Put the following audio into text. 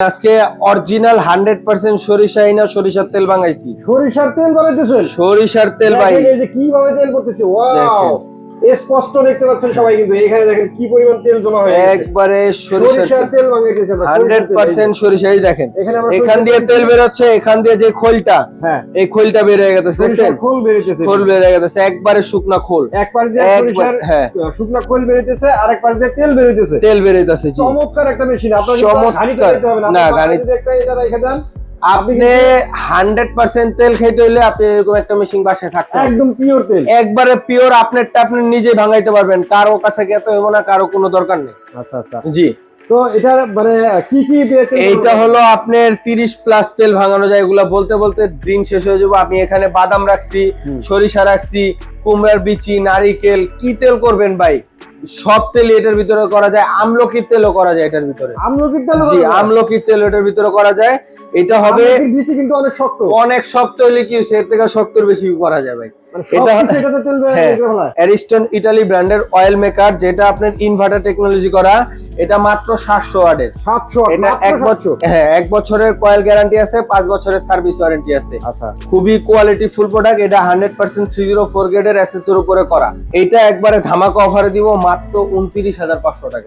আজকে original hundred percent সরিষা না সরিষার তেল বাঙাইছি সরিষার তেল বানাইতেছেন সরিষার তেল বাই কীভাবে তেল করতেছে ওয়াও। স্পষ্ট দেখতে পাচ্ছেন সবাই কিন্তু। এখানে দেখেন কি পরিমাণ তেল জমা হয়ে একবারে সরিষার তেল। বানাইতেছে আমরা, হান্ড্রেড সরিষার সরিষাই দেখেন। এখান দিয়ে তেল দিচ্ছি। বেরোচ্ছে এখান দিয়ে যে খোলটা হ্যাঁ। এই খোলটা বের হয়ে গেছে দেখছেন? খোল বেরিতেছে খোল বের হয়ে গেছে একবারে শুকনা খোল। এক পাশ দিয়ে সরিষার হ্যাঁ। শুকনা খোল বেরিতেছে আর এক পাশ দিয়ে তেল বেরিতেছে তেল বেরোইতেছে জি। চমৎকার একটা মেশিন আপনার চমৎকার। না, গাড়ি- একটা এটা রেখে দেন আপনি হান্ড্রেড পার্সেন্ট তেল খেতে হইলে আপনি এরকম একটা মেশিন বাসায় থাকতে একদম পিওর তেল। একবারে পিওর আপনারটা আপনি নিজে ভাঙাইতে পারবেন। কারও কাছে গিয়ে তো হইব না কারও কোনো দরকার নেই। আচ্ছা আচ্ছা। জি। তো এটা মানে কি কি এইটা হলো আপনার তিরিশ প্লাস তেল ভাঙানো যায় এগুলা বলতে বলতে দিন শেষ হয়ে যাব। আমি এখানে বাদাম রাখছি সরিষা রাখছি কুমড়ার বিচি নারিকেল কি তেল করবেন ভাই? সব তেল এটার ভিতরে করা যায় আমলকির তেলও করা যায় এটার ভিতরে। আমলকির তেল জি আমলকির তেল এটার ভিতরে করা যায়। এটা হবে বেশি কিন্তু অনেক শক্ত। অনেক শক্ত হলে কি এর থেকে শক্তর বেশি করা যাবে। এটা মানে এটা-। অ্যারিস্টন ইটালি ব্র্যান্ডের অয়েল মেকার যেটা আপনার ইনভার্টার টেকনোলজি করা এটা মাত্র সাতশো ওয়ার্ডের 700 এটা এক বছর হ্যাঁ এক বছরের কয়েল গ্যারান্টি আছে পাঁচ বছরের সার্ভিস ওয়ারেন্টি আছে। আচ্ছা। খুবই কোয়ালিটি ফুল প্রোডাক্ট এটা hundred percent three zero four গ্রেডের এর উপরে করা। এটা একবারে ধামাকা অফারে দিব মাত্র উনত্রিশ হাজার পাঁচশো টাকা।